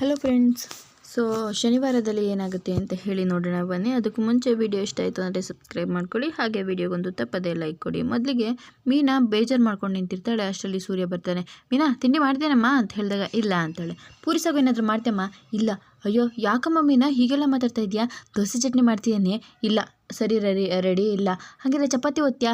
Hello friends so ಶನಿವಾರದಲ್ಲಿ ಏನಾಗುತ್ತೆ ಅಂತ ಹೇಳಿ ನೋಡೋಣ ಬನ್ನಿ. ಅದಕ್ಕೂ ಮುಂಚೆ ವಿಡಿಯೋ ಇಷ್ಟ ಆಯಿತು ಅಂದರೆ ಸಬ್ಸ್ಕ್ರೈಬ್ ಮಾಡ್ಕೊಳ್ಳಿ. ಹಾಗೆ ವಿಡಿಯೋಗೊಂದು ತಪ್ಪದೇ ಲೈಕ್ ಕೊಡಿ. ಮೊದಲಿಗೆ ಮೀನಾ ಬೇಜಾರು ಮಾಡ್ಕೊಂಡು ನಿಂತಿರ್ತಾಳೆ. ಅಷ್ಟರಲ್ಲಿ ಸೂರ್ಯ ಬರ್ತಾನೆ. ಮೀನಾ, ತಿಂಡಿ ಮಾಡ್ತೇನಮ್ಮ ಅಂತ ಹೇಳಿದಾಗ, ಇಲ್ಲ ಅಂತಾಳೆ. ಪೂರಿ ಸಾಗು ಏನಾದರೂ ಮಾಡ್ತೇಮ್ಮ ಇಲ್ಲ. ಅಯ್ಯೋ, ಯಾಕಮ್ಮ ಮೀನಾ? ಹೀಗೆಲ್ಲ ಮಾತಾಡ್ತಾ ಇದೆಯಾ ದೋಸೆ ಚಟ್ನಿ ಮಾಡ್ತಿದ್ದೇನೆ ಇಲ್ಲ. ಸರಿ, ರೆಡಿ ರೆಡಿ ಇಲ್ಲ. ಹಾಗಿದ್ರೆ ಚಪಾತಿ ಒತ್ತ್ಯಾ?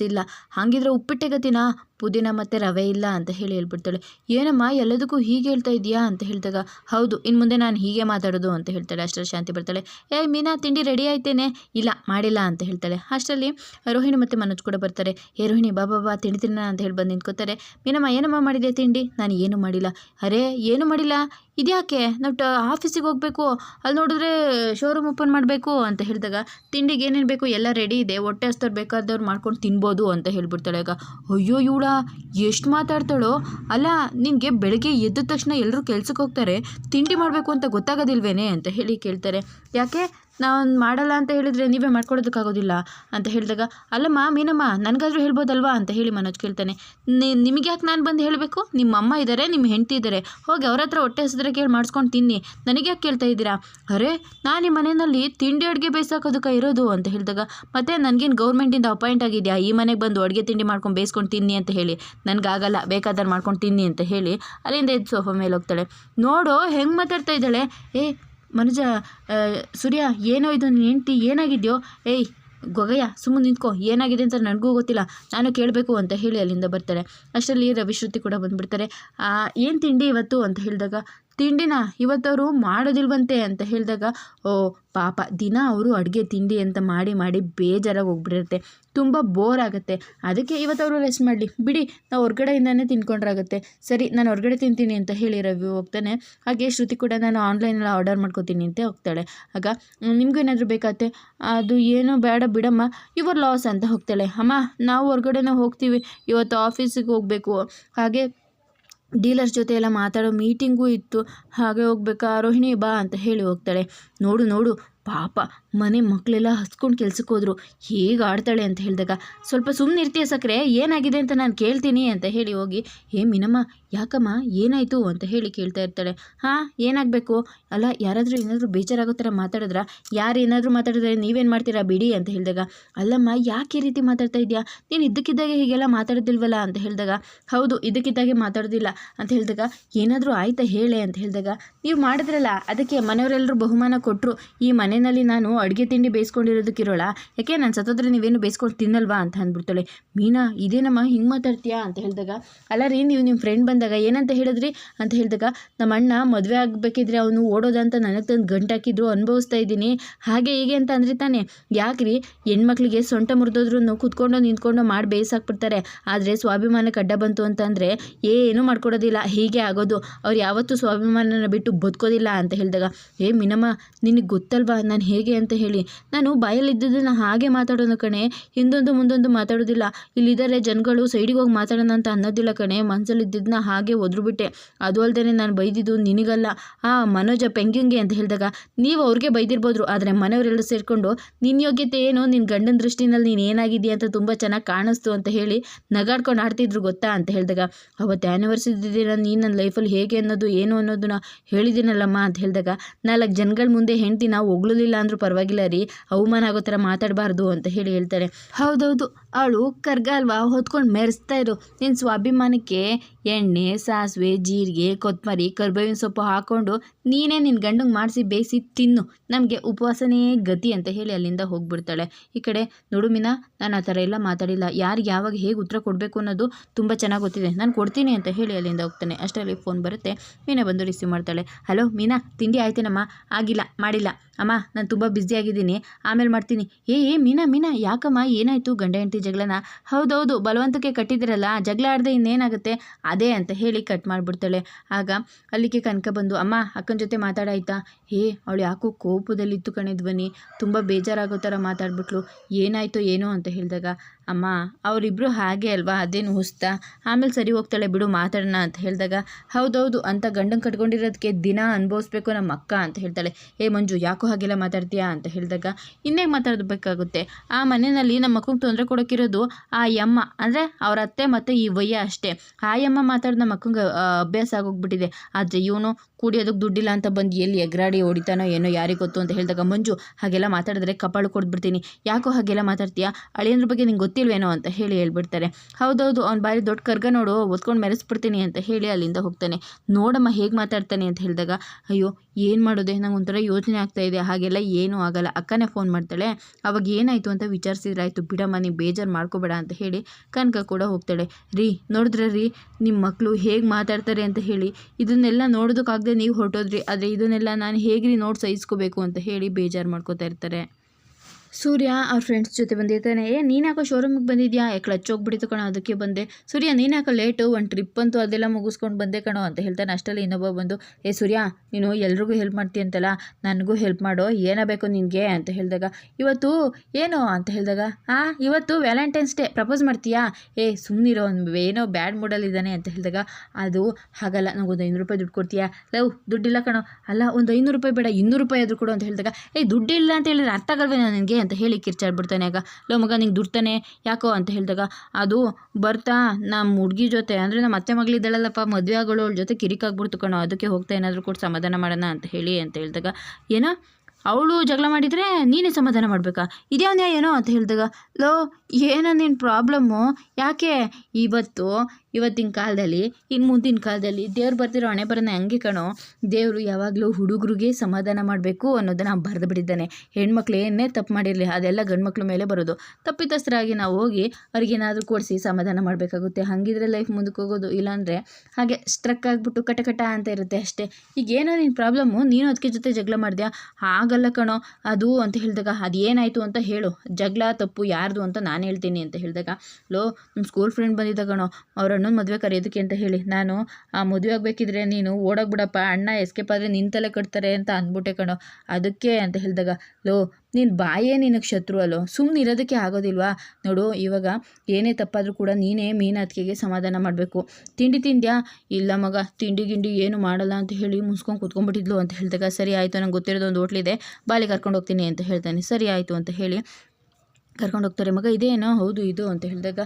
ಇಲ್ಲ. ಹಾಗಿದ್ರೆ ಉಪ್ಪಿಟ್ಟೆ ಗತಿನಾ? ಪುದೀನ ಮತ್ತು ರವೆ ಇಲ್ಲ ಅಂತ ಹೇಳಿ ಹೇಳ್ಬಿಡ್ತಾಳೆ. ಏನಮ್ಮ, ಎಲ್ಲದಕ್ಕೂ ಹೀಗೆ ಹೇಳ್ತಾ ಇದೆಯಾ ಅಂತ ಹೇಳಿದಾಗ, ಹೌದು ಇನ್ನು ಮುಂದೆ ನಾನು ಹೀಗೆ ಮಾತಾಡೋದು ಅಂತ ಹೇಳ್ತಾಳೆ. ಅಷ್ಟರಲ್ಲಿ ಶಾಂತಿ ಬರ್ತಾಳೆ. ಏ, ಮೀನಾ, ತಿಂಡಿ ರೆಡಿ ಆಯ್ತೇನೆ? ಇಲ್ಲ, ಮಾಡಿಲ್ಲ ಅಂತ ಹೇಳ್ತಾಳೆ. ಅಷ್ಟರಲ್ಲಿ ರೋಹಿಣಿ ಮತ್ತು ಮನೋಜ್ ಕೂಡ ಬರ್ತಾರೆ. ಏ, ರೋಹಿಣಿ ಬಾಬಾ ಬಾ ತಿಂಡಿ ತಿನ್ನ ಅಂತ ಹೇಳಿ ಬಂದು ನಿಂತ್ಕೋತಾರೆ. ಮೀನಮ್ಮ, ಏನಮ್ಮ ಮಾಡಿದೆ ತಿಂಡಿ? ನಾನು ಏನು ಮಾಡಿಲ್ಲ. ಅರೇ, ಏನು ಮಾಡಿಲ್ಲ? ಇದ್ಯಾಕೆ? ನಾವು ಟ, ಆಫೀಸಿಗೆ ಹೋಗಬೇಕು, ಅಲ್ಲಿ ನೋಡಿದ್ರೆ ಶೋರೂಮ್ ಓಪನ್ ಮಾಡಬೇಕು ಅಂತ ಹೇಳಿದಾಗ, ತಿಂಡಿಗೆ ಏನೇನು ಬೇಕು ಎಲ್ಲ ರೆಡಿ ಇದೆ, ಹೊಟ್ಟೆ ಹಸ್ತವ್ರು ಬೇಕಾದವ್ರು ಮಾಡ್ಕೊಂಡು ತಿನ್ಬೋದು ಅಂತ ಹೇಳ್ಬಿಡ್ತಾಳೆ ಈಗ ಅಯ್ಯೋ ಇವಳ, ಎಷ್ಟು ಮಾತಾಡ್ತಾಳೋ? ಅಲ್ಲ, ನಿನಗೆ ಬೆಳಗ್ಗೆ ಎದ್ದ ತಕ್ಷಣ ಎಲ್ಲರೂ ಕೆಲ್ಸಕ್ಕೆ ಹೋಗ್ತಾರೆ, ತಿಂಡಿ ಮಾಡಬೇಕು ಅಂತ ಗೊತ್ತಾಗೋದಿಲ್ವೇನೆ ಅಂತ ಹೇಳಿ ಕೇಳ್ತಾರೆ. ಯಾಕೆ? ನಾನು ಮಾಡಲ್ಲ ಅಂತ ಹೇಳಿದರೆ ನೀವೇ ಮಾಡ್ಕೊಡೋದಕ್ಕಾಗೋದಿಲ್ಲ ಅಂತ ಹೇಳಿದಾಗ, ಅಲ್ಲಮ್ಮ, ಮೀನಮ್ಮ, ನನಗಾದರೂ ಹೇಳ್ಬೋದಲ್ವಾ ಅಂತ ಹೇಳಿ ಮನೋಜ್ ಕೇಳ್ತಾನೆ. ನಿಮಗೆ ಯಾಕೆ ನಾನು ಬಂದು ಹೇಳಬೇಕು? ನಿಮ್ಮ ಅಮ್ಮ ಇದ್ದಾರೆ ನಿಮ್ಮ ಹೆಂಡತಿ ಇದ್ದಾರೆ ಹೋಗಿ ಅವ್ರ ಹತ್ರ ಹೊಟ್ಟೆ ಹಸಿದ್ರೆ ಕೇಳಿ ಮಾಡಿಸ್ಕೊಂಡು ತಿನ್ನಿ. ನನಗೆ ಯಾಕೆ ಕೇಳ್ತಾ ಇದ್ದೀರಾ? ಅರೆ, ನಾನು ನಿಮ್ಮ ಮನೆಯಲ್ಲಿ ತಿಂಡಿ ಅಡುಗೆ ಬೇಯಿಸೋಕೋದಕ್ಕೆ ಇರೋದು ಅಂತ ಹೇಳಿದಾಗ, ಮತ್ತೆ ನನಗೇನು ಗೌರ್ಮೆಂಟಿಂದ ಅಪಾಯಿಂಟ್ ಆಗಿದೆಯಾ? ಈ ಮನೆಗೆ ಬಂದು ಅಡುಗೆ ತಿಂಡಿ ಮಾಡ್ಕೊಂಡು ಬೇಯಿಸ್ಕೊಂಡು ತಿನ್ನಿ ಅಂತ ಹೇಳಿ. ನನಗಾಗಲ್ಲ, ಬೇಕಾದ್ರೆ ಮಾಡ್ಕೊಂಡು ತಿನ್ನಿ ಅಂತ ಹೇಳಿ ಅಲ್ಲಿಂದ ಎದ್ದು ಸೋಫಾ ಮೇಲೆ ಹೋಗ್ತಾಳೆ. ನೋಡು, ಹೆಂಗೆ ಮಾತಾಡ್ತಾ ಇದ್ದಾಳೆ? ಏ ಮನುಜ ಸೂರ್ಯ, ಏನೋ ಇದು ಹೆಂಡ್ತಿ ಏನಾಗಿದೆಯೋ? ಏಯ್, ಗೊಗಯ್ಯ, ಸುಮ್ಮನೆ ನಿಂತ್ಕೋ, ಏನಾಗಿದೆ ಅಂತ ನನಗೂ ಗೊತ್ತಿಲ್ಲ. ನಾನು ಕೇಳಬೇಕು ಅಂತ ಹೇಳಿ ಅಲ್ಲಿಂದ ಬರ್ತಾರೆ. ಅಷ್ಟರಲ್ಲಿ ರವಿಶ್ರುತಿ ಕೂಡ ಬಂದುಬಿಡ್ತಾರೆ. ಏನು ತಿಂಡಿ ಇವತ್ತು? ಅಂತ ಹೇಳಿದಾಗ ತಿಂಡಿನ? ಇವತ್ತವರು ಮಾಡೋದಿಲ್ವಂತೆ ಅಂತ ಹೇಳಿದಾಗ, ಓ, ಪಾಪ, ದಿನ ಅವರು ಅಡುಗೆ ತಿಂಡಿ ಅಂತ ಮಾಡಿ ಮಾಡಿ ಬೇಜಾರಾಗಿ ಹೋಗ್ಬಿಟ್ಟಿರುತ್ತೆ. ತುಂಬ ಬೋರ್ ಆಗುತ್ತೆ. ಅದಕ್ಕೆ ಇವತ್ತು ಅವರು ರೆಸ್ಟ್ ಮಾಡಲಿ. ಬಿಡಿ, ನಾವು ಹೊರ್ಗಡೆಯಿಂದನೇ ತಿನ್ಕೊಂಡ್ರಾಗುತ್ತೆ. ಸರಿ, ನಾನು ಹೊರಗಡೆ ತಿಂತೀನಿ ಅಂತ ಹೇಳಿ ರವಿ ಹೋಗ್ತಾನೆ. ಹಾಗೆ ಶ್ರುತಿ ಕೂಡ ನಾನು ಆನ್ಲೈನಲ್ಲಿ ಆರ್ಡರ್ ಮಾಡ್ಕೋತೀನಿ ಅಂತ ಹೋಗ್ತಾಳೆ. ಆಗ, ನಿಮಗೂ ಏನಾದರೂ ಬೇಕಾಗುತ್ತೆ ಅದು ಏನೂ ಬೇಡ, ಬಿಡಮ್ಮ. ಯುವರ್ ಲಾಸ್ ಅಂತ ಹೋಗ್ತಾಳೆ. ಅಮ್ಮ, ನಾವು ಹೊರ್ಗಡೆನೇ ಹೋಗ್ತೀವಿ. ಇವತ್ತು ಆಫೀಸಿಗೆ ಹೋಗಬೇಕು. ಹಾಗೆ ಡೀಲರ್ಸ್ ಜೊತೆ ಎಲ್ಲ ಮಾತಾಡೋ ಮೀಟಿಂಗೂ ಇತ್ತು. ಹಾಗೆ ಹೋಗ್ಬೇಕಾ? ರೋಹಿಣಿ ಬಾ ಅಂತ ಹೇಳಿ ಹೋಗ್ತಾಳೆ. ನೋಡು ನೋಡು ಪಾಪ, ಮನೆ ಮಕ್ಕಳೆಲ್ಲ ಹಸ್ಕೊಂಡು ಕೆಲ್ಸಕ್ಕೆ ಹೋದ್ರು. ಹೇಗೆ ಆಡ್ತಾಳೆ ಅಂತ ಹೇಳಿದಾಗ, ಸ್ವಲ್ಪ ಸುಮ್ಮನೆ ಇರ್ತೀಯ ಸಕ್ಕರೆ ಏನಾಗಿದೆ ಅಂತ ನಾನು ಕೇಳ್ತೀನಿ ಅಂತ ಹೇಳಿ ಹೋಗಿ ಹೇ ಮಿನಮ್ಮ, ಯಾಕಮ್ಮ, ಏನಾಯಿತು? ಅಂತ ಹೇಳಿ ಕೇಳ್ತಾ ಇರ್ತಾಳೆ. ಹಾಂ, ಏನಾಗಬೇಕು? ಅಲ್ಲ, ಯಾರಾದರೂ ಏನಾದರೂ ಬೇಜಾರಾಗೋ ಥರ ಮಾತಾಡಿದ್ರ? ಯಾರು ಏನಾದರೂ ಮಾತಾಡಿದ್ರೆ ನೀವೇನು ಮಾಡ್ತೀರಾ ಬಿಡಿ? ಅಂತ ಹೇಳಿದಾಗ, ಅಲ್ಲಮ್ಮ, ಯಾಕೆ ಈ ರೀತಿ ಮಾತಾಡ್ತಾ ಇದೆಯಾ? ನೀನು ಇದ್ದಕ್ಕಿದ್ದಾಗೆ ಹೀಗೆಲ್ಲ ಮಾತಾಡೋದಿಲ್ವಲ್ಲ? ಅಂತ ಹೇಳಿದಾಗ, ಹೌದು ಇದಕ್ಕಿದ್ದಾಗೆ ಮಾತಾಡೋದಿಲ್ಲ. ಅಂತ ಹೇಳಿದಾಗ, ಏನಾದರೂ ಆಯ್ತಾ ಹೇಳೆ? ಅಂತ ಹೇಳಿದಾಗ, ನೀವು ಮಾಡಿದ್ರಲ್ಲ, ಅದಕ್ಕೆ ಮನೆಯವರೆಲ್ಲರೂ ಬಹುಮಾನ ಕೊಟ್ಟರು ಈ ಮನೆಯಲ್ಲಿ ನಾನು ಅಡುಗೆ ತಿಂಡಿ ಬೇಯಿಸ್ಕೊಂಡಿರೋದಕ್ಕಿರೋಳ ಯಾಕೆ ನಾನು ಸತ್ತೋದ್ರೆ ನೀವೇನು ಬೇಯಿಸ್ಕೊಂಡು ತಿನ್ನಲ್ವಾ ಅಂತ ಅಂದ್ಬಿಡ್ತಾಳೆ. ಮೀನಾ, ಇದೇನಮ್ಮ ಹಿಂಗೆ ಮಾತಾಡ್ತೀಯಾ ಅಂತ ಹೇಳಿದಾಗ, ಅಲ್ಲ ರೀ, ನೀವು ನಿಮ್ಮ ಫ್ರೆಂಡ್ ಬಂದಾಗ ಏನಂತ ಹೇಳಿದ್ರಿ ಅಂತ ಹೇಳಿದಾಗ, ನಮ್ಮ ಅಣ್ಣ ಮದುವೆ ಆಗಬೇಕಿದ್ರೆ ಅವನು ಓಡೋದಂತ ನನಗೆ ತಂದು ಗಂಟಾಕಿದ್ರು, ಅನುಭವಿಸ್ತಾ ಇದ್ದೀನಿ. ಹಾಗೆ ಹೀಗೆ ಅಂತ ಅಂದ್ರೆ ತಾನೆ. ಯಾಕ್ರಿ, ಹೆಣ್ಮಕ್ಳಿಗೆ ಸೊಂಟ ಮುರಿದೋದ್ರು ಕುತ್ಕೊಂಡು ನಿಂತ್ಕೊಂಡು ಮಾಡಿ ಬೇಯಿಸಾಕ್ಬಿಡ್ತಾರೆ. ಆದರೆ ಸ್ವಾಭಿಮಾನಕ್ಕೆ ಅಡ್ಡ ಬಂತು ಅಂತಂದರೆ, ಏನು ಮಾಡ್ಕೊಡೋದಿಲ್ಲ. ಹೀಗೆ ಆಗೋದು. ಅವ್ರು ಯಾವತ್ತೂ ಸ್ವಾಭಿಮಾನನ ಬಿಟ್ಟು ಬದುಕೋದಿಲ್ಲ ಅಂತ ಹೇಳಿದಾಗ, ಏ ಮಿನಮ್ಮ, ನಿನಗೆ ಗೊತ್ತಲ್ವಾ ನಾನು ಹೇಗೆ ಅಂತ ಹೇಳಿ. ನಾನು ಬಾಯಲ್ಲಿದ್ದದನ್ನು ಹಾಗೆ ಮಾತಾಡೋದು ಕಣೆ. ಹಿಂದೊಂದು ಮುಂದೊಂದು ಮಾತಾಡೋದಿಲ್ಲ. ಇಲ್ಲಿದ್ದಾರೆ ಜನಗಳು, ಸೈಡಿಗೆ ಹೋಗಿ ಮಾತಾಡೋಣ ಅಂತ ಅನ್ನೋದಿಲ್ಲ ಕಣೆ. ಮನಸ್ಸಲ್ಲಿದ್ದದನ್ನ ಹಾಗೆ ಒದ್ರುಬಿಟ್ಟೆ. ಅದು ಅಲ್ಲದೆ ನಾನು ಬೈದಿದ್ದು ನಿನಗಲ್ಲ. ಆ ಮನೋಜ ಪೆಂಗ್ಯಂಗೆ ಅಂತ ಹೇಳಿದಾಗ, ನೀವು ಅವ್ರಿಗೆ ಬೈದಿರ್ಬೋದು ಆದರೆ ಮನೆಯವರೆಲ್ಲ ಸೇರಿಕೊಂಡು ನಿನ್ನ ಯೋಗ್ಯತೆ ಏನು? ನಿನ್ನ ಗಂಡನ ದೃಷ್ಟಿನಲ್ಲಿ ನೀನು ಏನಾಗಿದೆಯಾ ಅಂತ ತುಂಬ ಚೆನ್ನಾಗಿ ಕಾಣಿಸ್ತು ಅಂತ ಹೇಳಿ ನಗಾಡ್ಕೊಂಡು ಆಡ್ತಿದ್ರು ಗೊತ್ತಾ? ಅಂತ ಹೇಳಿದಾಗ, ಅವತ್ತು ಆ್ಯನಿವರ್ಸರಿ ದಿನ ನೀನು ನನ್ನ ಲೈಫಲ್ಲಿ ಹೇಗೆ ಅನ್ನೋದು, ಏನು ಅನ್ನೋದನ್ನ ಹೇಳಿದ್ದೀನಲ್ಲಮ್ಮ? ಅಂತ ಹೇಳಿದಾಗ, ನಾಲ್ಕು ಜನಗಳ ಮುಂದೆ ಹೆಂಡ್ತಿ ನಾವು ಹೊಗಳಲಿಲ್ಲ ಅಂದರೂ ಪರವಾಗಿಲ್ಲ ರೀ. ಅವಮಾನ ಆಗೋ ಥರ ಮಾತಾಡಬಾರ್ದು ಅಂತ ಹೇಳಿ ಹೇಳ್ತಾರೆ. ಹೌದೌದು. ಅವಳು ಕರ್ಗ ಅಲ್ವಾ? ಹೊತ್ಕೊಂಡು ಮೆರೆಸ್ತಾ ಇರು. ನಿನ್ನ ಸ್ವಾಭಿಮಾನಕ್ಕೆ ಎಣ್ಣೆ, ಸಾಸಿವೆ, ಜೀರಿಗೆ ಕೊತ್ತಂಬರಿ ಕರ್ಬೇವಿನ ಸೊಪ್ಪು ಹಾಕ್ಕೊಂಡು ನೀನೇ ನಿನ್ನ ಗಂಡಂಗೆ ಮಾಡಿಸಿ ಬೇಯಿಸಿ ತಿನ್ನು. ನಮಗೆ ಉಪವಾಸನೇ ಗತಿ ಅಂತ ಹೇಳಿ ಅಲ್ಲಿಂದ ಹೋಗ್ಬಿಡ್ತಾಳೆ. ಈ ಕಡೆ ನೋಡು ಮೀನಾ, ನಾನು ಆ ಥರ ಎಲ್ಲ ಮಾತಾಡಿಲ್ಲ. ಯಾರಿಗೆ ಯಾವಾಗ ಹೇಗೆ ಉತ್ತರ ಕೊಡಬೇಕು ಅನ್ನೋದು ತುಂಬ ಚೆನ್ನಾಗಿ ಗೊತ್ತಿದೆ. ನಾನು ಕೊಡ್ತೀನಿ ಅಂತ ಹೇಳಿ ಅಲ್ಲಿಂದ ಹೋಗ್ತಾನೆ. ಅಷ್ಟರಲ್ಲಿ ಫೋನ್ ಬರುತ್ತೆ. ಮೀನಾ ಬಂದು ರಿಸೀವ್ ಮಾಡ್ತಾಳೆ. ಹಲೋ ಮೀನಾ, ತಿಂಡಿ ಆಯ್ತೇನಮ್ಮ? ಆಗಿಲ್ಲ, ಮಾಡಿಲ್ಲ. ಅಮ್ಮ, ನಾನು ತುಂಬ ಆಗಿದ್ದೀನಿ. ಆಮೇಲೆ ಮಾಡ್ತೀನಿ. ಏ ಏ ಮೀನಾ ಮೀನಾ, ಯಾಕಮ್ಮ? ಏನಾಯಿತು? ಗಂಡ ಹೆಂಡತಿ ಜಗಳನ? ಹೌದೌದು, ಬಲವಂತಕ್ಕೆ ಕಟ್ಟಿದಿರಲ್ಲ ಜಗಳ ಆಡದೆ ಇನ್ನೇನಾಗುತ್ತೆ? ಅದೇ ಅಂತ ಹೇಳಿ ಕಟ್ ಮಾಡಿಬಿಡ್ತಾಳೆ. ಆಗ ಅಲ್ಲಿಗೆ ಕನಕ ಬಂದು, ಅಮ್ಮ, ಅಕ್ಕನ ಜೊತೆ ಮಾತಾಡಾಯ್ತಾ? ಹೇ, ಅವಳು ಯಾಕೋ ಕೋಪದಲ್ಲಿತ್ತು ಕಣೆ ಧ್ವನಿ. ತುಂಬ ಬೇಜಾರಾಗೋ ಥರ ಮಾತಾಡ್ಬಿಟ್ಲು. ಏನಾಯಿತೋ ಏನೋ ಅಂತ ಹೇಳಿದಾಗ ಅಮ್ಮ ಅವರಿಬ್ಬರು ಹಾಗೆ ಅಲ್ವಾ? ಅದೇನು ಹುಸ್ತಾ ಆಮೇಲೆ ಸರಿ ಹೋಗ್ತಾಳೆ, ಬಿಡು, ಮಾತಾಡೋಣ ಅಂತ ಹೇಳಿದಾಗ, ಹೌದೌದು ಅಂತ ಗಂಡನ ಕಟ್ಕೊಂಡಿರೋದಕ್ಕೆ ದಿನ ಅನುಭವಿಸ್ಬೇಕು ನಮ್ಮ ಅಕ್ಕ ಅಂತ ಹೇಳ್ತಾಳೆ. ಏ ಮಂಜು, ಯಾಕೋ ಹಾಗೆಲ್ಲ ಮಾತಾಡ್ತೀಯಾ ಅಂತ ಹೇಳಿದಾಗ ಇನ್ನೇ ಮಾತಾಡಬೇಕಾಗುತ್ತೆ. ಆ ಮನೆಯಲ್ಲಿ ನಮ್ಮ ಮಕ್ಕಳಿಗೆ ತೊಂದರೆ ಕೊಡೋಕ್ಕಿರೋದು ಆ ಯಮ್ಮ, ಅಂದರೆ ಅವರ ಅತ್ತೆ ಮತ್ತು ಈ ವಯ್ಯ ಅಷ್ಟೇ. ಆ ಯಮ್ಮ ಮಾತಾಡಿದ ನಮ್ಮ ಮಕ್ಕಂಗೆ ಅಭ್ಯಾಸ ಆಗೋಗ್ಬಿಟ್ಟಿದೆ. ಆದರೆ ಇವನು ಕುಡಿಯೋದಕ್ಕೆ ದುಡ್ಡಿಲ್ಲ ಅಂತ ಬಂದು ಎಲ್ಲಿ ಎಗ್ರಾಡಿ ಹೊಡಿತಾನೋ ಏನೋ ಯಾರಿಗೆ ಗೊತ್ತು ಅಂತ ಹೇಳಿದಾಗ, ಮಂಜು, ಹಾಗೆಲ್ಲ ಮಾತಾಡಿದ್ರೆ ಕಪಾಳು ಕೊಡ್ಬಿಡ್ತೀನಿ ಯಾಕೋ ಹಾಗೆಲ್ಲ ಮಾತಾಡ್ತೀಯಾ? ಅಳಿಯಂದ್ರ ಬಗ್ಗೆ ನಿಂಗೆ ಗೊತ್ತಿಲ್ವೇನೋ ಅಂತ ಹೇಳಿ ಹೇಳ್ಬಿಡ್ತಾರೆ. ಹೌದೌದು, ಅವ್ನು ಬಾರಿ ದೊಡ್ಡ ಕರ್ಗ ನೋಡು ಒತ್ಕೊಂಡು ಮೆರೆಸ್ಬಿಡ್ತೀನಿ ಅಂತ ಹೇಳಿ ಅಲ್ಲಿಂದ ಹೋಗ್ತಾನೆ. ನೋಡಮ್ಮ ಹೇಗೆ ಮಾತಾಡ್ತಾನೆ ಅಂತ ಹೇಳಿದಾಗ, ಅಯ್ಯೋ, ಏನು ಮಾಡೋದೆ? ನಂಗೆ ಒಂಥರ ಯೋಚನೆ ಆಗ್ತಾ ಇದೆ. ಹಾಗೆಲ್ಲ ಏನೂ ಆಗಲ್ಲ. ಅಕ್ಕನೇ ಫೋನ್ ಮಾಡ್ತಾಳೆ. ಅವಾಗ ಏನಾಯಿತು ಅಂತ ವಿಚಾರಿಸಿದ್ರಾಯ್ತು ಬಿಡಮ್ಮ, ನೀವು ಬೇಜಾರು ಮಾಡ್ಕೋಬೇಡ ಅಂತ ಹೇಳಿ ಕನಕ ಕೂಡ ಹೋಗ್ತಾಳೆ. ರೀ, ನೋಡಿದ್ರೆ ರೀ ನಿಮ್ಮ ಮಕ್ಕಳು ಹೇಗೆ ಮಾತಾಡ್ತಾರೆ ಅಂತ ಹೇಳಿ. ಇದನ್ನೆಲ್ಲ ನೋಡೋದಕ್ಕಾಗದೆ ನೀವು ಹೊರಟೋದ್ರಿ. ಆದರೆ ಇದನ್ನೆಲ್ಲ ನಾನು ಹೇಗೆ ರೀ ನೋಡಿ ಸಹಿಸ್ಕೋಬೇಕು ಅಂತ ಹೇಳಿ ಬೇಜಾರು ಮಾಡ್ಕೋತಾ ಇರ್ತಾರೆ. ಸೂರ್ಯ, ಅವ್ರ ಫ್ರೆಂಡ್ಸ್ ಜೊತೆ ಬಂದಿರ್ತಾನೆ. ಏ, ನೀನು ಯಾಕೋ ಶೋರೂಮಿಗೆ ಬಂದಿದ್ಯಾ? ಕ್ಲಚ್ ಹಚ್ಚೋಗ್ಬಿಟ್ಟಿತ್ತು ಕಣೋ, ಅದಕ್ಕೆ ಬಂದೆ. ಸೂರ್ಯ, ನೀನು ಯಾಕೋ ಲೇಟು ಒಂದು ಟ್ರಿಪ್ ಅಂತೂ ಅದೆಲ್ಲ ಮುಗಿಸ್ಕೊಂಡು ಬಂದೆ ಕಣೋ ಅಂತ ಹೇಳ್ತಾನೆ. ಅಷ್ಟರಲ್ಲಿ ಇನ್ನೊಬ್ಬ ಬಂದು, ಏ, ಸೂರ್ಯ, ನೀನು ಎಲ್ರಿಗೂ ಹೆಲ್ಪ್ ಮಾಡ್ತೀಯ ಅಂತಲ್ಲ ನನಗೂ ಹೆಲ್ಪ್ ಮಾಡೋ. ಏನಾಗಬೇಕು ನಿನಗೆ? ಅಂತ ಹೇಳಿದಾಗ, ಇವತ್ತು ಏನು? ಅಂತ ಹೇಳಿದಾಗ, ಆ, ಇವತ್ತು ವ್ಯಾಲೆಂಟೈನ್ಸ್ ಡೇ ಪ್ರಪೋಸ್ ಮಾಡ್ತೀಯಾ? ಏ ಸುಮ್ಮನಿರೋ ಏನೋ ಬ್ಯಾಡ್ ಮೂಡಲ್ಲಿದ್ದಾನೆ ಅಂತ ಹೇಳಿದಾಗ, ಅದು ಹಾಗಲ್ಲ. ನಂಗೊಂದು ಐನೂರು ರೂಪಾಯಿ ದುಡ್ಡು ಕೊಡ್ತೀಯಾ? ಲವ್, ದುಡ್ಡಿಲ್ಲ ಕಣೋ. ಅಲ್ಲ, ಒಂದು ಐನೂರು ರೂಪಾಯಿ ಬೇಡ. ಇನ್ನೂರು ರೂಪಾಯಿ ಆದರೂ ಕೊಡು. ಅಂತ ಹೇಳಿದಾಗ, ಏ, ದುಡ್ಡಿಲ್ಲ ಅಂತ ಹೇಳಿದ್ರೆ ಅರ್ಥ ಆಗಲ್ವೇನೋ ನನಗೆ? ಅಂತ ಹೇಳಿ ಕಿರ್ಚಾಡ್ಬಿಡ್ತಾನೆ ಆಗ, ಲೋ ಮಗ, ನಿಂಗೆ ದುಡ್ತಾನೆ? ಯಾಕೋ ಅಂತ ಹೇಳಿದಾಗ, ಅದು ಬರ್ತಾ ನಮ್ಮ ಹುಡುಗಿ ಜೊತೆ, ಅಂದರೆ ನಮ್ಮ ಅತ್ತೆ ಮಗಳಿದ್ದಾಳಲ್ಲಪ್ಪ ಮದುವೆ ಆಗೋಳು, ಅವಳ ಜೊತೆ ಕಿರಿಕಾಗ್ಬಿಡ್ತು ಕಣೋ, ಅದಕ್ಕೆ ಹೋಗ್ತಾ ಏನಾದರೂ ಕೊಟ್ಟು ಸಮಾಧಾನ ಮಾಡೋಣ ಅಂತ ಹೇಳಿ ಅಂತ ಹೇಳಿದಾಗ, ಏನೋ, ಅವಳು ಜಗಳ ಮಾಡಿದರೆ ನೀನೇ ಸಮಾಧಾನ ಮಾಡಬೇಕಾ? ಇದ್ಯಾವ ಏನೋ ಅಂತ ಹೇಳಿದಾಗ, ಲೋ, ಏನೋ ನಿನ್ನ ಪ್ರಾಬ್ಲಮ್ಮು? ಯಾಕೆ ಇವತ್ತು ಇವತ್ತಿನ ಕಾಲದಲ್ಲಿ ಇನ್ನು ಮುಂದಿನ ಕಾಲದಲ್ಲಿ ದೇವ್ರು ಬರ್ತಿರೋ ಹಣೆ ಬರೋಣ ಹಂಗೆ ಕಣೋ, ದೇವರು ಯಾವಾಗಲೂ ಹುಡುಗರಿಗೆ ಸಮಾಧಾನ ಮಾಡಬೇಕು ಅನ್ನೋದನ್ನು ಬರೆದು ಬಿಟ್ಟಿದ್ದಾನೆ. ಹೆಣ್ಮಕ್ಳು ಏನೇ ತಪ್ಪು ಮಾಡಿರಲಿ, ಅದೆಲ್ಲ ಗಂಡ್ಮಕ್ಳ ಮೇಲೆ ಬರೋದು. ತಪ್ಪಿತಸ್ಥರಾಗಿ ನಾವು ಹೋಗಿ ಅವ್ರಿಗೇನಾದರೂ ಕೊಡಿಸಿ ಸಮಾಧಾನ ಮಾಡಬೇಕಾಗುತ್ತೆ. ಹಾಗಿದ್ರೆ ಲೈಫ್ ಮುಂದಕ್ಕೆ ಹೋಗೋದು ಇಲ್ಲಾಂದರೆ ಹಾಗೆ ಸ್ಟ್ರಕ್ ಆಗಿಬಿಟ್ಟು ಕಟ ಕಟ ಅಂತ ಇರುತ್ತೆ ಅಷ್ಟೇ. ಈಗ ಏನೋ ನಿನ್ನ ಪ್ರಾಬ್ಲಮ್ಮು ನೀನು ಅದಕ್ಕೆ ಜೊತೆ ಜಗಳ ಮಾಡಿದ್ಯಾ? ಆಗಲ್ಲ ಕಣೋ, ಅದು ಅಂತ ಹೇಳಿದಾಗ ಅದು ಏನಾಯಿತು ಅಂತ ಹೇಳು. ಜಗಳ ತಪ್ಪು ಯಾರ್ದು ಅಂತ ನಾನು ಹೇಳ್ತೀನಿ ಅಂತ ಹೇಳಿದಾಗ, ಲೋ ನಮ್ಮ ಸ್ಕೂಲ್ ಫ್ರೆಂಡ್ ಬಂದಿದ್ದ ಕಣೋ ಅವ್ರ ಅಣ್ಣನ ಮದುವೆ ಕರೆಯೋದಕ್ಕೆ ಅಂತ ಹೇಳಿ. ನಾನು, ಆ, ಮದುವೆ ಆಗಬೇಕಿದ್ರೆ ನೀನು ಓಡೋಗ್ಬಿಡಪ್ಪ ಅಣ್ಣ ಎಸ್ಕೇಪ್ ಆದರೆ ನಿಂತಲ್ಲೇ ಕಟ್ತಾರೆ ಅಂತ ಅಂದ್ಬಿಟ್ಟೆ ಕಣೋ. ಅದಕ್ಕೆ ಅಂತ ಹೇಳಿದಾಗ, ಲೋ, ನೀನು ಬಾಯೇ ನಿನಗೆ ಶತ್ರು ಅಲ್ಲೋ ಸುಮ್ಮನೆ ಇರೋದಕ್ಕೆ ಆಗೋದಿಲ್ವಾ? ನೋಡು, ಇವಾಗ ಏನೇ ತಪ್ಪಾದರೂ ಕೂಡ ನೀನೇ ಮೀನಾತಿಕೆಗೆ ಸಮಾಧಾನ ಮಾಡಬೇಕು. ತಿಂಡಿ ತಿಂದ್ಯಾ? ಇಲ್ಲ ಮಗ, ತಿಂಡಿ ಗಿಂಡಿ ಏನು ಮಾಡಲ್ಲ ಅಂತ ಹೇಳಿ ಮುಸ್ಕೊಂಡು ಕೂತ್ಕೊಂಡ್ಬಿಟ್ಟಿದ್ಲು. ಅಂತ ಹೇಳಿದಾಗ, ಸರಿ, ಆಯಿತು. ನಂಗೆ ಗೊತ್ತಿರೋದು ಒಂದು ಹೋಟ್ಲಿದೆ. ಬಾಲಿ ಕರ್ಕೊಂಡು ಹೋಗ್ತೀನಿ ಅಂತ ಹೇಳ್ತಾನೆ. ಸರಿ, ಆಯಿತು, ಅಂತ ಹೇಳಿ ಕರ್ಕೊಂಡು ಹೋಗ್ತಾರೆ, ಮಗ, ಇದೇನೋ? ಹೌದು, ಇದು, ಅಂತ ಹೇಳಿದಾಗ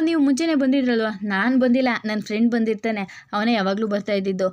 ನೀವು ಮುಂಚೆನೇ ಬಂದಿದ್ರಲ್ವ? ನಾನು ಬಂದಿಲ್ಲ ನನ್ನ ಫ್ರೆಂಡ್ ಬಂದಿರ್ತಾನೆ, ಅವನೇ ಯಾವಾಗಲೂ ಬರ್ತಾ ಇದ್ದಿದ್ದು.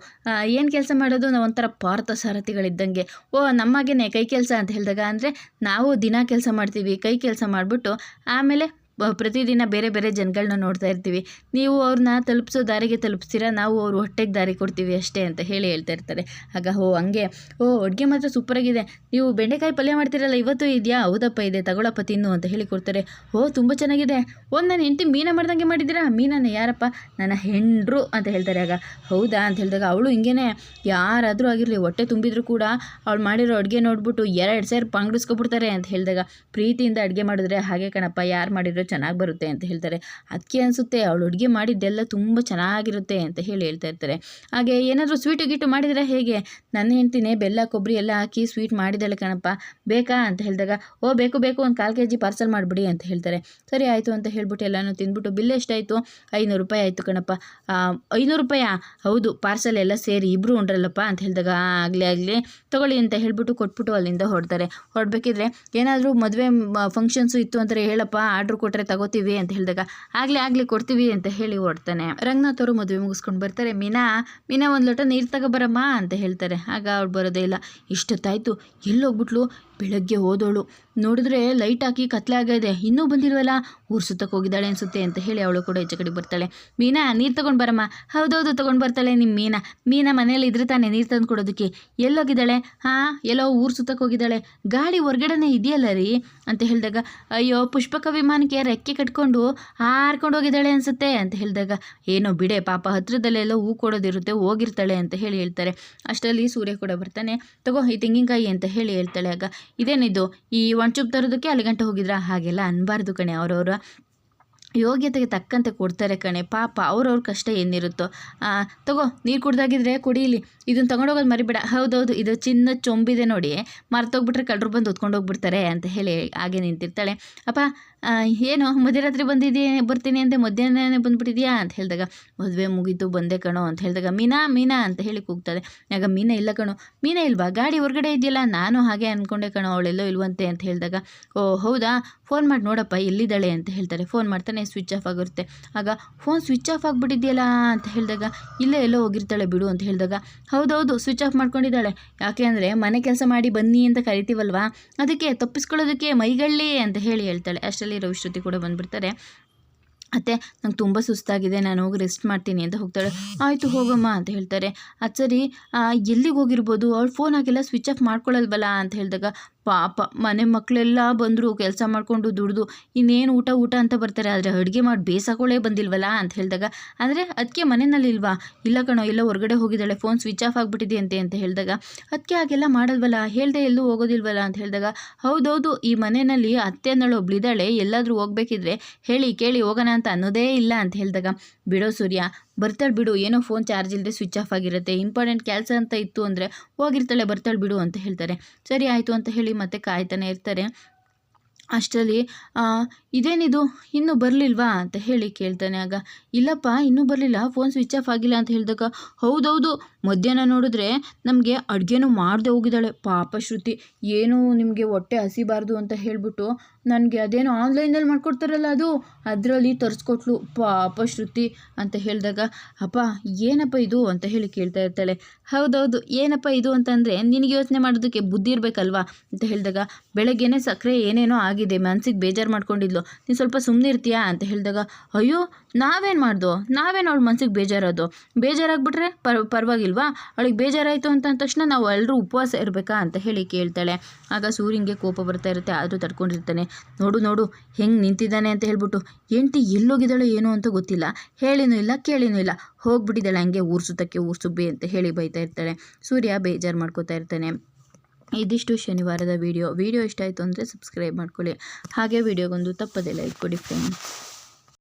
ಏನು ಕೆಲಸ ಮಾಡೋದು? ನಾವು ಒಂಥರ ಪಾರ್ಥ ಸಾರಥಿಗಳಿದ್ದಂಗೆ. ಓ, ನಮ್ಮಾಗೇನೆ ಕೈ ಕೆಲಸ, ಅಂತ ಹೇಳಿದಾಗ, ಅಂದರೆ, ನಾವು ದಿನ ಕೆಲಸ ಮಾಡ್ತೀವಿ, ಕೈ ಕೆಲಸ ಮಾಡಿಬಿಟ್ಟು, ಆಮೇಲೆ ಪ್ರತಿದಿನ ಬೇರೆ ಬೇರೆ ಜನಗಳನ್ನ ನೋಡ್ತಾ ಇರ್ತೀವಿ. ನೀವು ಅವ್ರನ್ನ ತಲುಪಿಸೋ ದಾರಿಗೆ ತಲುಪಿಸ್ತೀರಾ, ನಾವು ಅವ್ರ ಹೊಟ್ಟೆಗೆ ದಾರಿ ಕೊಡ್ತೀವಿ ಅಷ್ಟೇ ಅಂತ ಹೇಳಿ ಹೇಳ್ತಾ ಇರ್ತಾರೆ. ಆಗ, ಓ, ಹಂಗೆ. ಓ, ಅಡುಗೆ ಮಾತ್ರ ಸೂಪರಾಗಿದೆ ನೀವು ಬೆಂಡೆಕಾಯಿ ಪಲ್ಯ ಮಾಡ್ತೀರಲ್ಲ, ಇವತ್ತು ಇದೆಯಾ? ಹೌದಪ್ಪ, ಇದೆ. ತಗೊಳಪ್ಪ, ತಿನ್ನು ಅಂತ ಹೇಳಿ ಕೊಡ್ತಾರೆ. ಓ, ತುಂಬ ಚೆನ್ನಾಗಿದೆ. ಓ ನನ್ನ ಹೆಂಡತಿ ಮೀನ ಮಾಡ್ದಂಗೆ ಮಾಡಿದ್ದೀರಾ? ಮೀನನ್ನ ಯಾರಪ್ಪ? ನನ್ನ ಹೆಂಡ್ರು ಅಂತ ಹೇಳ್ತಾರೆ. ಆಗ, ಹೌದಾ ಅಂತ ಹೇಳಿದಾಗ ಅವಳು ಹಿಂಗೇನೆ. ಯಾರಾದರೂ ಆಗಿರಲಿ, ಹೊಟ್ಟೆ ತುಂಬಿದ್ರು ಕೂಡ ಅವಳು ಮಾಡಿರೋ ಅಡುಗೆ ನೋಡ್ಬಿಟ್ಟು ಎರಡು ಸೇರು ಪಂಗಡಿಸ್ಕೊಬಿಡ್ತಾರೆ ಅಂತ ಹೇಳಿದಾಗ ಪ್ರೀತಿಯಿಂದ ಅಡುಗೆ ಮಾಡಿದ್ರೆ, ಹಾಗೆ ಕಣಪ್ಪ, ಯಾರು ಚೆನ್ನಾಗಿ ಬರುತ್ತೆ ಅಂತ ಹೇಳ್ತಾರೆ. ಅದಕ್ಕೆ ಅನಿಸುತ್ತೆ, ಅವಳು ಅಡುಗೆ ಮಾಡಿದ್ದೆಲ್ಲ ತುಂಬ ಚೆನ್ನಾಗಿರುತ್ತೆ ಅಂತ ಹೇಳಿ ಹೇಳ್ತಾ ಇರ್ತಾರೆ. ಹಾಗೆ ಏನಾದರೂ ಸ್ವೀಟು ಗೀಟು ಮಾಡಿದರೆ ಹೇಗೆ? ನನ್ನ ಹೆಂಡ್ತಿನೇ ಬೆಲ್ಲ, ಕೊಬ್ಬರಿ ಎಲ್ಲ ಹಾಕಿ ಸ್ವೀಟ್ ಮಾಡಿದ್ದಾಳೆ ಕಣಪ್ಪ. ಬೇಕಾ ಅಂತ ಹೇಳಿದಾಗ, ಓ ಬೇಕು ಬೇಕು ಒಂದು ಕಾಲು ಕೆ ಜಿ ಪಾರ್ಸಲ್ ಮಾಡಿಬಿಡಿ ಅಂತ ಹೇಳ್ತಾರೆ. ಸರಿ ಆಯಿತು ಅಂತ ಹೇಳ್ಬಿಟ್ಟು ಎಲ್ಲನೂ ತಿಂದ್ಬಿಟ್ಟು ಬಿಲ್ ಎಷ್ಟಾಯಿತು? ಐನೂರು ರೂಪಾಯಿ ಆಯಿತು ಕಣಪ್ಪ. ಐನೂರು ರೂಪಾಯಿ? ಹೌದು ಪಾರ್ಸಲ್ ಎಲ್ಲ ಸೇರಿ ಇಬ್ಬರು ಉಂಡ್ರಲ್ಲಪ್ಪ ಅಂತ ಹೇಳಿದಾಗ ಆಗಲಿ ಆಗಲಿ, ತೊಗೊಳ್ಳಿ ಅಂತ ಹೇಳ್ಬಿಟ್ಟು ಕೊಟ್ಬಿಟ್ಟು ಅಲ್ಲಿಂದ ಹೊಡ್ತಾರೆ ಹೊರಡ್ಬೇಕಿದ್ರೆ ಏನಾದರೂ ಮದುವೆ ಫಂಕ್ಷನ್ಸು ಇತ್ತು ಅಂತಾರೆ ಹೇಳಪ್ಪ ಆರ್ಡ್ರ್ ಕೊಟ್ಟರೆ ತಗೋತೀವಿ ಅಂತ ಹೇಳಿದಾಗ, ಆಗಲಿ ಆಗಲಿ ಕೊಡ್ತೀವಿ ಅಂತ ಹೇಳಿ ಹೊರಡ್ತಾನೆ ರಂಗನಾಥ್ ಅವರು ಮದುವೆ ಮುಗಿಸ್ಕೊಂಡು ಬರ್ತಾರೆ, ಮೀನಾ ಮೀನಾ ಒಂದು ಲೋಟ ನೀರು ತಗೋಬರಮ್ಮ ಅಂತ ಹೇಳ್ತಾರೆ. ಆಗ ಅವ್ಳು ಬರೋದೇ ಇಲ್ಲ. ಇಷ್ಟೊತ್ತಾಯಿತು. ಎಲ್ಲೋಗ್ಬಿಟ್ಲು ಬೆಳಗ್ಗೆ ಹೋದವಳು ನೋಡಿದ್ರೆ ಲೈಟ್ ಹಾಕಿ ಕತ್ಲೆ ಆಗಿದೆ ಇನ್ನೂ ಬಂದಿರುವಲ್ಲ? ಊರು ಸುತ್ತಕ್ಕೆ ಹೋಗಿದ್ದಾಳೆ ಅನಿಸುತ್ತೆ ಅಂತ ಹೇಳಿ ಅವಳು ಕೂಡ ಹೆಚ್ಚು ಕಡೆ ಬರ್ತಾಳೆ. ಮೀನಾ, ನೀರು ತಗೊಂಡು ಬರಮ್ಮ. ಹೌದೌದು, ತೊಗೊಂಡು ಬರ್ತಾಳೆ ನಿಮ್ಮ ಮೀನಾ. ಮೀನಾ ಮನೇಲಿ ಇದ್ರೆ ತಾನೇ ನೀರು ತಂದು ಕೊಡೋದಕ್ಕೆ. ಎಲ್ಲೋಗಿದ್ದಾಳೆ? ಹಾಂ, ಎಲ್ಲೋ ಊರು ಸುತ್ತಕ್ಕೆ ಹೋಗಿದ್ದಾಳೆ. ಗಾಡಿ ಹೊರಗಡೆನೇ ಇದೆಯಲ್ಲ ರೀ? ಅಂತ ಹೇಳಿದಾಗ, ಅಯ್ಯೋ ಪುಷ್ಪಕ ವಿಮಾನಕ್ಕೆ ರೆಕ್ಕೆ ಕಟ್ಕೊಂಡು ಹಾರ್ಕೊಂಡು ಹೋಗಿದ್ದಾಳೆ ಅನಿಸುತ್ತೆ ಅಂತ ಹೇಳಿದಾಗ, ಏನೋ ಬಿಡೆ, ಪಾಪ ಹತ್ರದಲ್ಲೆಲ್ಲ ಹೂ ಕೊಡೋದಿರುತ್ತೆ, ಹೋಗಿರ್ತಾಳೆ ಅಂತ ಹೇಳಿ ಹೇಳ್ತಾರೆ. ಅಷ್ಟರಲ್ಲಿ ಸೂರ್ಯ ಕೂಡ ಬರ್ತಾನೆ. ತಗೋ, ಈ ತೆಂಗಿನಕಾಯಿ ಅಂತ ಹೇಳಿ ಹೇಳ್ತಾಳೆ ಆಗ. ಇದೇನಿದು? ಈ ಒಣಚುಪ್ ತರೋದಕ್ಕೆ ಅಲ್ಲಿ ಗಂಟೆ ಹೋಗಿದ್ರಾ? ಹಾಗೆಲ್ಲ ಅನ್ಬಾರ್ದು ಕಣೆ, ಅವರವರ ಯೋಗ್ಯತೆಗೆ ತಕ್ಕಂತೆ ಕೊಡ್ತಾರೆ ಕಣೆ. ಪಾಪ ಅವ್ರವ್ರ ಕಷ್ಟ ಏನಿರುತ್ತೋ. ತಗೋ, ನೀರು ಕುಡ್ದಾಗಿದ್ರೆ ಕುಡೀಲಿ ಇದನ್ನು ತೊಗೊಂಡೋಗೋದು ಮರಿಬೇಡ. ಹೌದೌದು, ಇದು ಚಿನ್ನ ಚೊಂಬಿದೆ ನೋಡಿ. ಮರ್ತೋಗ್ಬಿಟ್ರೆ ಕಳ್ಳರು ಬಂದು ಹೊತ್ಕೊಂಡು ಹೋಗ್ಬಿಡ್ತಾರೆ ಅಂತ ಹೇಳಿ ಹಾಗೆ ನಿಂತಿರ್ತಾಳೆ. ಅಪ್ಪ ಏನು, ಮಧ್ಯರಾತ್ರಿ ಬಂದಿದ್ದೀ, ಬರ್ತೀನಿ ಅಂತ ಮಧ್ಯಾಹ್ನನೇ ಬಂದುಬಿಟ್ಟಿದ್ಯಾ ಅಂತ ಹೇಳಿದಾಗ, ಮದುವೆ ಮುಗೀತು, ಬಂದೆ ಕಣೋ ಅಂತ ಹೇಳಿದಾಗ, ಮೀನಾ ಮೀನಾ ಅಂತ ಹೇಳಿ ಕೂಗ್ತದೆ ಆಗ ಮೀನಾ, ಇಲ್ಲ ಕಣೋ, ಮೀನಾ ಇಲ್ವಾ, ಗಾಡಿ ಹೊರಗಡೆ ಇದೆಯಲ್ಲ, ನಾನು ಹಾಗೆ ಅಂದ್ಕೊಂಡೆ ಕಣೋ, ಅವಳೆಲ್ಲೋ ಇಲ್ವಂತೆ ಅಂತ ಹೇಳಿದಾಗ, ಓ, ಹೌದಾ, ಫೋನ್ ಮಾಡಿ, ನೋಡಪ್ಪ, ಎಲ್ಲಿದ್ದಾಳೆ ಅಂತ ಹೇಳ್ತಾರೆ. ಫೋನ್ ಮಾಡ್ತಾನೆ, ಸ್ವಿಚ್ ಆಫ್ ಆಗಿರುತ್ತೆ ಆಗ, ಫೋನ್ ಸ್ವಿಚ್ ಆಫ್ ಆಗಿಬಿಟ್ಟಿದೆಯಲ್ಲ ಅಂತ ಹೇಳಿದಾಗ, ಇಲ್ಲೇ ಎಲ್ಲೋ ಹೋಗಿರ್ತಾಳೆ ಬಿಡು ಅಂತ ಹೇಳಿದಾಗ, ಹೌದೌದು, ಸ್ವಿಚ್ ಆಫ್ ಮಾಡ್ಕೊಂಡಿದ್ದಾಳೆ. ಯಾಕೆ ಅಂದರೆ, ಮನೆ ಕೆಲಸ ಮಾಡಿ ಬನ್ನಿ ಅಂತ ಕರಿತೀವಲ್ವಾ, ಅದಕ್ಕೆ ತಪ್ಪಿಸ್ಕೊಳ್ಳೋದಕ್ಕೆ ಮೈಗಳ್ಳಿ ಅಂತ ಹೇಳಿ ಹೇಳ್ತಾಳೆ. ಅಷ್ಟರಲ್ಲಿ ರವಿಶ್ರುತಿ ಕೂಡ ಬಂದುಬಿಡ್ತಾರೆ. ಅತ್ತೆ, ನಂಗೆ ತುಂಬ ಸುಸ್ತಾಗಿದೆ, ನಾನು ಹೋಗಿ ರೆಸ್ಟ್ ಮಾಡ್ತೀನಿ ಅಂತ ಹೋಗ್ತಾಳೆ. ಆಯಿತು ಹೋಗಮ್ಮ ಅಂತ ಹೇಳ್ತಾರೆ. ಅದು ಸರಿ ಎಲ್ಲಿಗೆ ಹೋಗಿರ್ಬೋದು? ಅವ್ಳು ಫೋನ್ ಹಾಗೆಲ್ಲ ಸ್ವಿಚ್ ಆಫ್ ಮಾಡ್ಕೊಳ್ಳಲ್ವಲ್ಲ ಅಂತ ಹೇಳಿದಾಗ ಪಾಪ ಮನೆ ಮಕ್ಕಳೆಲ್ಲ ಬಂದರು, ಕೆಲಸ ಮಾಡಿಕೊಂಡು ದುಡ್ದು, ಇನ್ನೇನು ಊಟ ಊಟ ಅಂತ ಬರ್ತಾರೆ, ಆದರೆ ಅಡುಗೆ ಮಾಡಿ ಬೇಸಾಕೊಳ್ಳೇ ಬಂದಿಲ್ವಲ್ಲ ಅಂತ ಹೇಳಿದಾಗ ಅಂದರೆ ಅದಕ್ಕೆ ಮನೆಯಲ್ಲಿಲ್ವಾ ಇಲ್ಲ ಕಣೋ ಎಲ್ಲ ಹೊರಗಡೆ ಹೋಗಿದ್ದಾಳೆ ಫೋನ್ ಸ್ವಿಚ್ ಆಫ್ ಆಗಿಬಿಟ್ಟಿದೆಯಂತೆ, ಅಂತ ಹೇಳಿದಾಗ ಅದಕ್ಕೆ ಹಾಗೆಲ್ಲ ಮಾಡಲ್ವಲ್ಲ? ಹೇಳ್ದೆ ಎಲ್ಲೂ ಹೋಗೋದಿಲ್ವಲ್ಲ? ಅಂತ ಹೇಳಿದಾಗ, ಹೌದೌದು, ಈ ಮನೆಯಲ್ಲಿ ಅತ್ತೆ ಅನ್ನೋಳು ಒಬ್ಳಿದ್ದಾಳೆ ಎಲ್ಲಾದರೂ ಹೋಗಬೇಕಿದ್ರೆ ಹೇಳಿ, ಕೇಳಿ ಹೋಗೋಣ ಅಂತ ಅನ್ನೋದೇ ಇಲ್ಲ, ಅಂತ ಹೇಳಿದಾಗ, ಬಿಡೋ ಸೂರ್ಯ ಬರ್ತಾಳೆ ಬಿಡು, ಏನೋ ಫೋನ್ ಚಾರ್ಜ್ ಇಲ್ಲದೆ ಸ್ವಿಚ್ ಆಫ್ ಆಗಿರುತ್ತೆ ಇಂಪಾರ್ಟೆಂಟ್ ಕೆಲಸ ಅಂತ ಇತ್ತು ಅಂದರೆ ಹೋಗಿರ್ತಾಳೆ, ಬರ್ತಾಳೆ ಬಿಡು ಅಂತ ಹೇಳ್ತಾರೆ. ಸರಿ ಆಯಿತು ಅಂತ ಹೇಳಿ ಮತ್ತೆ ಕಾಯ್ತಾನೆ ಇರ್ತಾರೆ. ಅಷ್ಟರಲ್ಲಿ ಇದೇನಿದು, ಇನ್ನೂ ಬರಲಿಲ್ವಾ ಅಂತ ಹೇಳಿ ಕೇಳ್ತಾನೆ ಆಗ. ಇಲ್ಲಪ್ಪ, ಇನ್ನೂ ಬರಲಿಲ್ಲ ಫೋನ್ ಸ್ವಿಚ್ ಆಫ್ ಆಗಿಲ್ಲ ಅಂತ ಹೇಳಿದಾಗ, ಹೌದೌದು, ಮಧ್ಯಾಹ್ನ ನೋಡಿದ್ರೆ ನಮಗೆ ಅಡುಗೆನೂ ಮಾಡದೆ ಹೋಗಿದ್ದಾಳೆ. ಪಾಪ ಶ್ರುತಿ, ಏನು ನಿಮಗೆ ಹೊಟ್ಟೆ ಹಸಿಬಾರ್ದು ಅಂತ ಹೇಳಿಬಿಟ್ಟು ನನಗೆ ಅದೇನೋ ಆನ್ಲೈನಲ್ಲಿ ಮಾಡ್ಕೊಡ್ತಾರಲ್ಲ ಅದು, ಅದರಲ್ಲಿ ತರಿಸ್ಕೊಟ್ಲು. ಪಾಪ ಶ್ರುತಿ ಅಂತ ಹೇಳಿದಾಗ, ಅಪ್ಪ, ಏನಪ್ಪ ಇದು? ಅಂತ ಹೇಳಿ ಕೇಳ್ತಾ ಇರ್ತಾಳೆ. ಹೌದೌದು, ಏನಪ್ಪ ಇದು ಅಂತಂದರೆ, ನಿನಗೆ ಯೋಚನೆ ಮಾಡೋದಕ್ಕೆ ಬುದ್ಧಿ ಇರಬೇಕಲ್ವಾ? ಅಂತ ಹೇಳಿದಾಗ, ಬೆಳಗ್ಗೆನೇ ಸಕ್ಕರೆ ಏನೇನೋ ಆಗಿದೆ, ಮನ್ಸಿಗೆ ಬೇಜಾರು ಮಾಡ್ಕೊಂಡಿದ್ಲು. ನೀನು ಸ್ವಲ್ಪ ಸುಮ್ಮನೆ ಇರ್ತೀಯಾ ಅಂತ ಹೇಳಿದಾಗ, ಅಯ್ಯೋ ನಾವೇನು ಮಾಡ್ದು? ನಾವೇನು ಅವಳು ಮನ್ಸಿಗೆ ಬೇಜಾರೋದು? ಬೇಜಾರಾಗ್ಬಿಟ್ರೆ ಪರ್, ಪರವಾಗಿಲ್ವಾ? ಅವಳಿಗೆ ಬೇಜಾರಾಯಿತು ಅಂತ ಅಂದ ತಕ್ಷಣ ನಾವು ಎಲ್ಲರೂ ಉಪವಾಸ ಇರಬೇಕಾ ಅಂತ ಹೇಳಿ ಕೇಳ್ತಾಳೆ. ಆಗ ಸೂರ್ಯಂಗೆ ಕೋಪ ಬರ್ತಾ ಇರುತ್ತೆ, ಆದರೂ ತಡ್ಕೊಂಡಿರ್ತಾನೆ. ನೋಡು ನೋಡು, ಹೆಂಗೆ ನಿಂತಿದ್ದಾನೆ ಅಂತ ಹೇಳ್ಬಿಟ್ಟು, ಹೆಂಡ್ತಿ ಎಲ್ಲೋಗಿದ್ದಾಳೆ ಏನು ಅಂತ ಗೊತ್ತಿಲ್ಲ. ಹೇಳಿನೂ ಇಲ್ಲ, ಕೇಳಿನೂ ಇಲ್ಲ. ಹೋಗ್ಬಿಟ್ಟಿದ್ದಾಳೆ, ಹಂಗೆ ಊರ್ಸುತ್ತಕ್ಕೆ ಊರ್ಸುಬ್ಬಿ ಅಂತ ಹೇಳಿ ಬೈತಾ ಇರ್ತಾಳೆ. ಸೂರ್ಯ ಬೇಜಾರು ಮಾಡ್ಕೋತಾ ಇರ್ತಾನೆ. ಇದಿಷ್ಟು ಶನಿವಾರದ ವಿಡಿಯೋ. ವಿಡಿಯೋ ಇಷ್ಟ ಆಯಿತು ಅಂದರೆ ಸಬ್ಸ್ಕ್ರೈಬ್ ಮಾಡ್ಕೊಳ್ಳಿ. ಹಾಗೆ ವಿಡಿಯೋಗೊಂದು ತಪ್ಪದೆ ಲೈಕ್ ಕೊಡಿ ಫ್ರೆಂಡ್ಸ್